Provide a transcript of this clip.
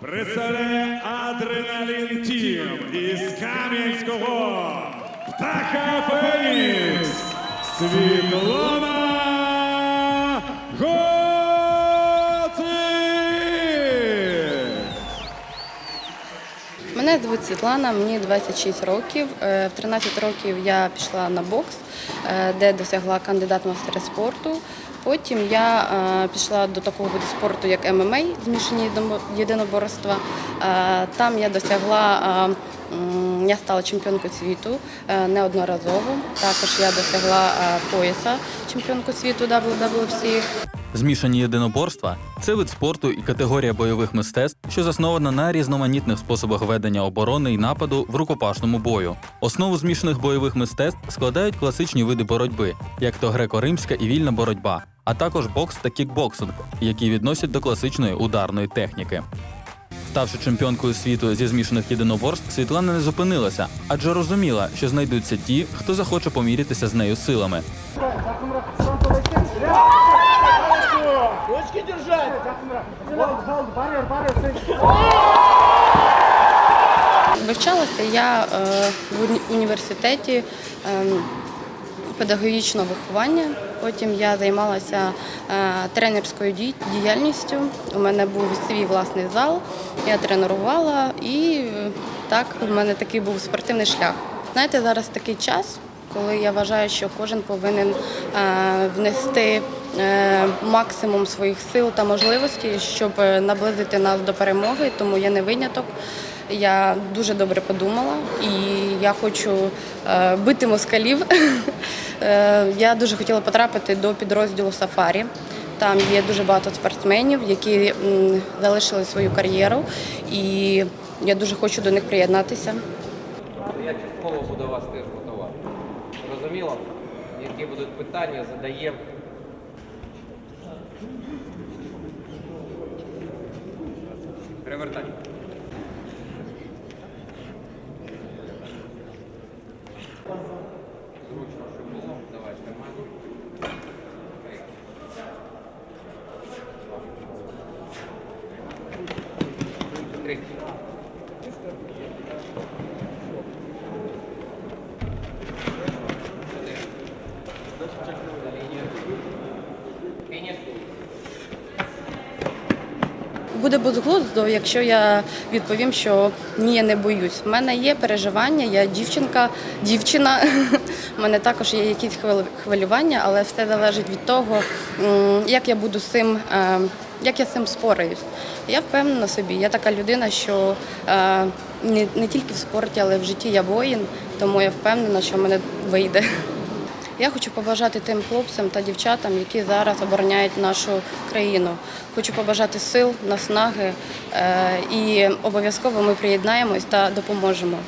представляє Адреналін Тім із Кам'янського. Птаха Фенікс. Світлана Мене звуть Світлана, мені 26 років. Е, В 13 років я пішла на бокс, е, де досягла кандидат мастера спорту. Потім я е, пішла до такого виду спорту, як ММА, змішані єдино- єдиноборства. Е, Там я досягла, я стала чемпіонкою світу е, неодноразово. Також я досягла е, пояса чемпіонку світу WWFC. Змішані єдиноборства це вид спорту і категорія бойових мистецтв, що заснована на різноманітних способах ведення оборони і нападу в рукопашному бою. Основу змішаних бойових мистецтв складають класичні види боротьби, як то греко-римська і вільна боротьба, а також бокс та кікбоксинг, які відносять до класичної ударної техніки. Ставши чемпіонкою світу зі змішаних єдиноборств, Світлана не зупинилася, адже розуміла, що знайдуться ті, хто захоче помірятися з нею силами. Ручки держать! Вивчалася я е, в уні- університеті ем, педагогічного виховання. Потім я займалася е, тренерською діяльністю. У мене був свій власний зал, я тренувала і так у мене такий був спортивний шлях. Знаєте, зараз такий час, коли я вважаю, що кожен повинен е, внести е, максимум своїх сил та можливостей, щоб наблизити нас до перемоги, тому я не виняток. Я дуже добре подумала і я хочу бити москалів. Е, Я дуже хотіла потрапити до підрозділу Сафарі. Там є дуже багато спортсменів, які залишили свою кар'єру, і я дуже хочу до них приєднатися. Я частково буду вас теж готувати. Зрозуміло? Які будуть питання, задаємо. Перевертання. Буде безглуздо, якщо я відповім, що ні, я не боюсь. У мене є переживання, я дівчинка, дівчина. У мене також є якісь хвилю- хвилювання, але все залежить від того, як я буду з цим, е, як я з цим спораюсь. Я впевнена собі. Я така людина, що е, не, тільки в спорті, але в житті я воїн, тому я впевнена, що в мене вийде. Я хочу побажати тим хлопцям та дівчатам, які зараз обороняють нашу країну. Хочу побажати сил, наснаги е, і обов'язково ми приєднаємось та допоможемо.